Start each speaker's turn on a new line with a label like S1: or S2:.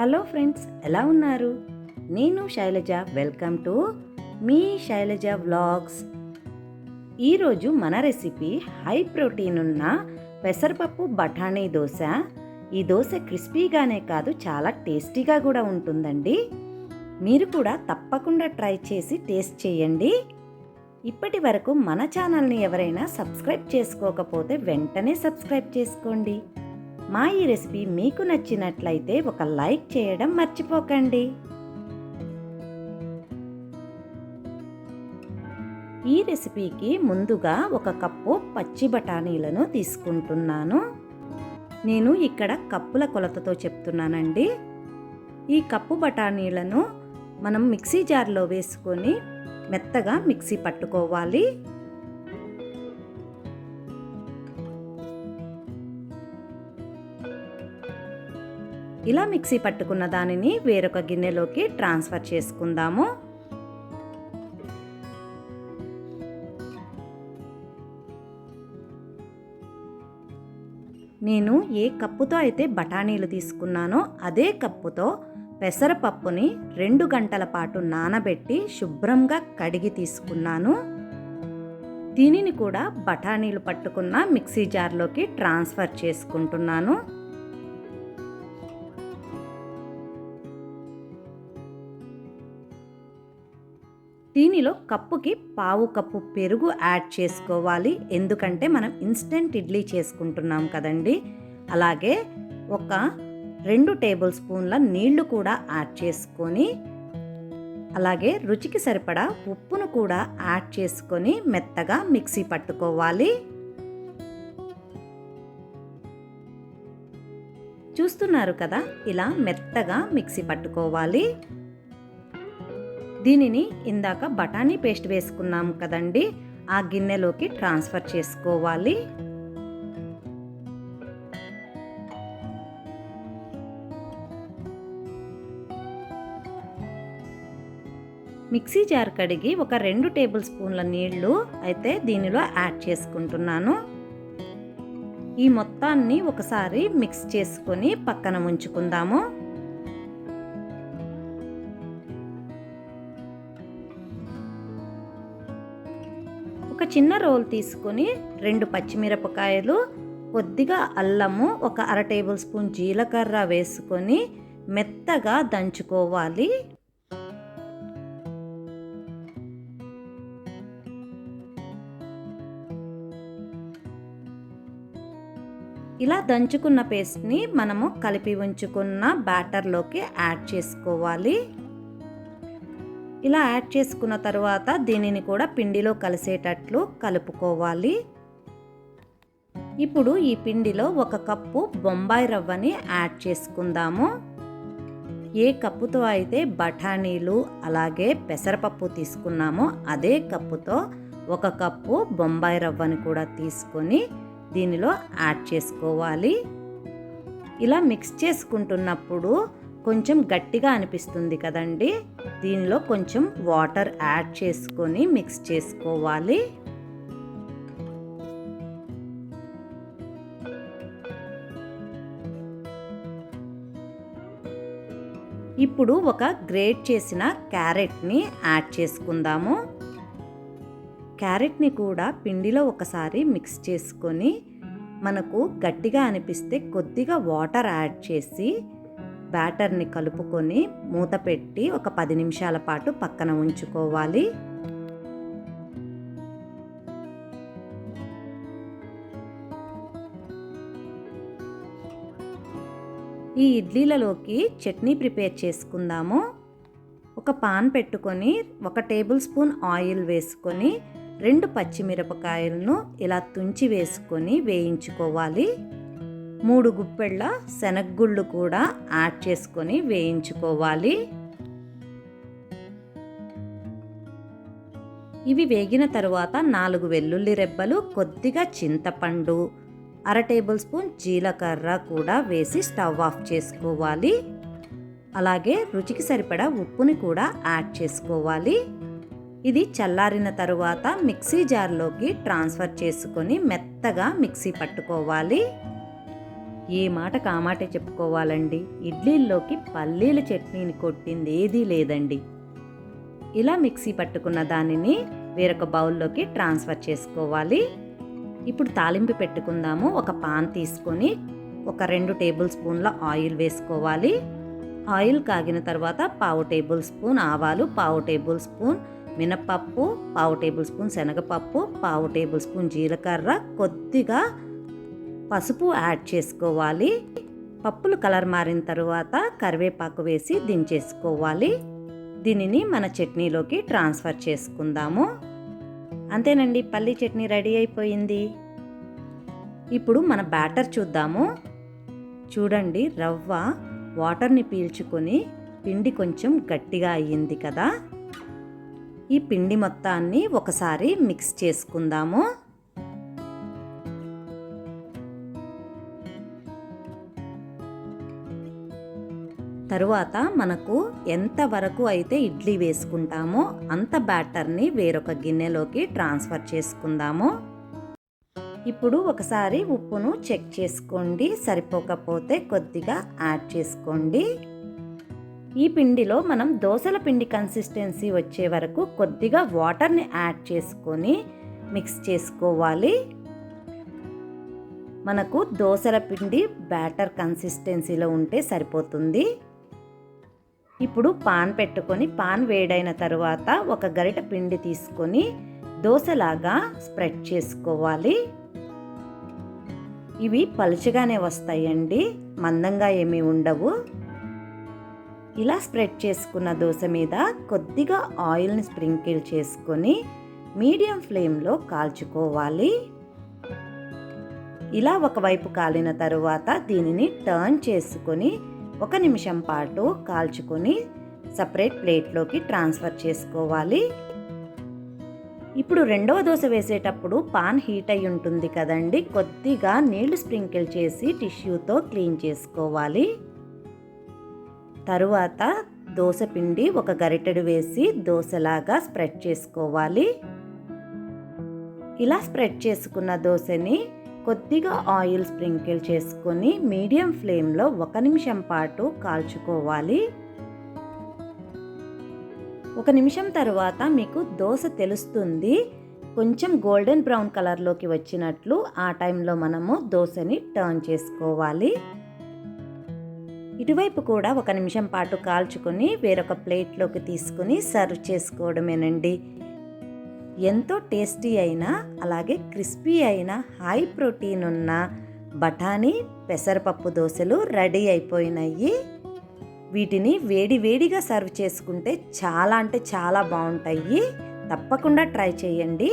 S1: Hello friends ఎలా ఉన్నారు? నేను శైలజ. వెల్కమ్ టు మీ శైలజ వ్లాగ్స్. ఈరోజు మన రెసిపీ హై ప్రోటీన్ ఉన్న పెసరపప్పు బఠానీ దోశ. ఈ దోశ క్రిస్పీగానే కాదు చాలా టేస్టీగా కూడా ఉంటుందండి. మీరు కూడా తప్పకుండా ట్రై చేసి టేస్ట్ చేయండి. ఇప్పటి వరకు మన ఛానల్ని ఎవరైనా సబ్స్క్రైబ్ చేసుకోకపోతే వెంటనే సబ్స్క్రైబ్ చేసుకోండి. మా ఈ రెసిపీ మీకు నచ్చినట్లయితే ఒక లైక్ చేయడం మర్చిపోకండి. ఈ రెసిపీకి ముందుగా ఒక కప్పు పచ్చి బఠానీలను తీసుకుంటున్నాను. నేను ఇక్కడ కప్పుల కొలతతో చెప్తున్నానండి. ఈ కప్పు బఠానీలను మనం మిక్సీ జార్లో వేసుకొని మెత్తగా మిక్సీ పట్టుకోవాలి. ఇలా మిక్సీ పట్టుకున్న దానిని వేరొక గిన్నెలోకి ట్రాన్స్ఫర్ చేసుకుందాము. నేను ఏ కప్పుతో అయితే బఠానీలు తీసుకున్నానో అదే కప్పుతో పెసరపప్పుని రెండు గంటల పాటు నానబెట్టి శుభ్రంగా కడిగి తీసుకున్నాను. దీనిని కూడా బఠానీలు పట్టుకున్న మిక్సీ జార్లోకి ట్రాన్స్ఫర్ చేసుకుంటున్నాను. దీనిలో కప్పుకి పావు కప్పు పెరుగు యాడ్ చేసుకోవాలి. ఎందుకంటే మనం ఇన్స్టెంట్ ఇడ్లీ చేసుకుంటున్నాం కదండి. అలాగే ఒక రెండు టేబుల్ స్పూన్ల నీళ్ళు కూడా యాడ్ చేసుకొని అలాగే రుచికి సరిపడా ఉప్పును కూడా యాడ్ చేసుకొని మెత్తగా మిక్సీ పట్టుకోవాలి. చూస్తున్నారు కదా ఇలా మెత్తగా మిక్సీ పట్టుకోవాలి. దీనిని ఇందాక బఠానీ పేస్ట్ వేసుకున్నాం కదండి. ఆ గిన్నెలోకి ట్రాన్స్ఫర్ చేసుకోవాలి. మిక్సీ జార్ కడిగి ఒక రెండు టేబుల్ స్పూన్ల నీళ్ళు అయితే దీనిలో యాడ్ చేసుకుంటున్నాను. ఈ మొత్తాన్ని ఒకసారి మిక్స్ చేసుకొని పక్కన ఉంచుకుందాము ఒక చిన్న రోల్ తీసుకొని రెండు పచ్చిమిరపకాయలు కొద్దిగా అల్లము ఒక అర టేబుల్ స్పూన్ జీలకర్ర వేసుకొని మెత్తగా దంచుకోవాలి. ఇలా దంచుకున్న పేస్ట్ని మనము కలిపి ఉంచుకున్న బ్యాటర్లోకి యాడ్ చేసుకోవాలి. ఇలా యాడ్ చేసుకున్న తర్వాత దీనిని కూడా పిండిలో కలిసేటట్లు కలుపుకోవాలి. ఇప్పుడు ఈ పిండిలో ఒక కప్పు బొంబాయి రవ్వని యాడ్ చేసుకుందాము. ఏ కప్పుతో అయితే బఠానీలు అలాగే పెసరపప్పు తీసుకున్నామో అదే కప్పుతో ఒక కప్పు బొంబాయి రవ్వని కూడా తీసుకొని దీనిలో యాడ్ చేసుకోవాలి. ఇలా మిక్స్ చేసుకుంటున్నప్పుడు కొంచెం గట్టిగా అనిపిస్తుంది కదండి. దీనిలో కొంచెం వాటర్ యాడ్ చేసుకొని మిక్స్ చేసుకోవాలి. ఇప్పుడు ఒక గ్రేట్ చేసిన క్యారెట్ని యాడ్ చేసుకుందాము. క్యారెట్ని కూడా పిండిలో ఒకసారి మిక్స్ చేసుకొని మనకు గట్టిగా అనిపిస్తే కొద్దిగా వాటర్ యాడ్ చేసి బ్యాటర్ని కలుపుకొని మూత పెట్టి ఒక పది నిమిషాల పాటు పక్కన ఉంచుకోవాలి. ఈ ఇడ్లీలలోకి చట్నీ ప్రిపేర్ చేసుకుందాము. ఒక పాన్ పెట్టుకొని ఒక టేబుల్ స్పూన్ ఆయిల్ వేసుకొని రెండు పచ్చిమిరపకాయలను ఇలా తుంచి వేసుకొని వేయించుకోవాలి. మూడు గుప్పెళ్ళ శనగగుళ్ళు కూడా యాడ్ చేసుకొని వేయించుకోవాలి. ఇవి వేగిన తరువాత నాలుగు వెల్లుల్లి రెబ్బలు కొద్దిగా చింతపండు అర టేబుల్ స్పూన్ జీలకర్ర కూడా వేసి స్టవ్ ఆఫ్ చేసుకోవాలి. అలాగే రుచికి సరిపడా ఉప్పుని కూడా యాడ్ చేసుకోవాలి. ఇది చల్లారిన తరువాత మిక్సీ జార్లోకి ట్రాన్స్ఫర్ చేసుకొని మెత్తగా మిక్సీ పట్టుకోవాలి. ఏ మాట కామాటే చెప్పుకోవాలండి? ఇడ్లీల్లోకి పల్లీల చట్నీని కొట్టింది ఏదీ లేదండి. ఇలా మిక్సీ పట్టుకున్న దానిని వేరొక బౌల్లోకి ట్రాన్స్ఫర్ చేసుకోవాలి. ఇప్పుడు తాలింపు పెట్టుకుందాము. ఒక పాన్ తీసుకొని ఒక రెండు టేబుల్ స్పూన్ల ఆయిల్ వేసుకోవాలి. ఆయిల్ కాగిన తర్వాత పావు టేబుల్ స్పూన్ ఆవాలు పావు టేబుల్ స్పూన్ మినపప్పు పావు టేబుల్ స్పూన్ శనగపప్పు పావు టేబుల్ స్పూన్ జీలకర్ర కొద్దిగా పసుపు యాడ్ చేసుకోవాలి. పప్పులు కలర్ మారిన తర్వాత కరివేపాకు వేసి దించేసుకోవాలి. దీనిని మన చట్నీలోకి ట్రాన్స్ఫర్ చేసుకుందాము. అంతేనండి పల్లి చట్నీ రెడీ అయిపోయింది. ఇప్పుడు మన బ్యాటర్ చూద్దాము. చూడండి రవ్వ వాటర్ని పీల్చుకొని పిండి కొంచెం గట్టిగా అయ్యింది కదా. ఈ పిండి మొత్తాన్ని ఒకసారి మిక్స్ చేసుకుందాము. తరువాత మనకు ఎంత వరకు అయితే ఇడ్లీ వేసుకుంటామో అంత బ్యాటర్ని వేరొక గిన్నెలోకి ట్రాన్స్ఫర్ చేసుకుందాము. ఇప్పుడు ఒకసారి ఉప్పును చెక్ చేసుకోండి. సరిపోకపోతే కొద్దిగా యాడ్ చేసుకోండి. ఈ పిండిలో మనం దోసల పిండి కన్సిస్టెన్సీ వచ్చే వరకు కొద్దిగా వాటర్ని యాడ్ చేసుకొని మిక్స్ చేసుకోవాలి. మనకు దోసల పిండి బ్యాటర్ కన్సిస్టెన్సీలో ఉంటే సరిపోతుంది. ఇప్పుడు పాన్ పెట్టుకొని పాన్ వేడైన తరువాత ఒక గరిట పిండి తీసుకొని దోశలాగా స్ప్రెడ్ చేసుకోవాలి. ఇవి పలుచగానే వస్తాయండి మందంగా ఏమీ ఉండవు. ఇలా స్ప్రెడ్ చేసుకున్న దోశ మీద కొద్దిగా ఆయిల్ని స్ప్రింకిల్ చేసుకొని మీడియం ఫ్లేమ్లో కాల్చుకోవాలి. ఇలా ఒకవైపు కాలిన తరువాత దీనిని టర్న్ చేసుకొని ఒక నిమిషం పాటు కాల్చుకొని సపరేట్ ప్లేట్లోకి ట్రాన్స్ఫర్ చేసుకోవాలి. ఇప్పుడు రెండవ దోశ వేసేటప్పుడు పాన్ హీట్ అయి ఉంటుంది కదండి కొద్దిగా నీళ్ళు స్ప్రింకిల్ చేసి టిష్యూతో క్లీన్ చేసుకోవాలి. తరువాత దోశ పిండి ఒక గరిటెడు వేసి దోశలాగా స్ప్రెడ్ చేసుకోవాలి. ఇలా స్ప్రెడ్ చేసుకున్న దోశని కొద్దిగా ఆయిల్ స్ప్రింకిల్ చేసుకొని మీడియం ఫ్లేమ్లో ఒక నిమిషం పాటు కాల్చుకోవాలి. ఒక నిమిషం తర్వాత మీకు దోశ తెలుస్తుంది. కొంచెం గోల్డెన్ బ్రౌన్ కలర్లోకి వచ్చినట్లు ఆ టైంలో మనము దోశని టర్న్ చేసుకోవాలి. ఇటువైపు కూడా ఒక నిమిషం పాటు కాల్చుకొని వేరొక ప్లేట్లోకి తీసుకుని సర్వ్ చేసుకోవడమేనండి. ఎంతో టేస్టీ అయిన అలాగే క్రిస్పీ అయిన హై ప్రోటీన్ ఉన్న బఠానీ పెసరపప్పు దోశలు రెడీ అయిపోయినాయి. వీటిని వేడి వేడిగా సర్వ్ చేసుకుంటే చాలా అంటే చాలా బాగుంటాయి. తప్పకుండా ట్రై చేయండి.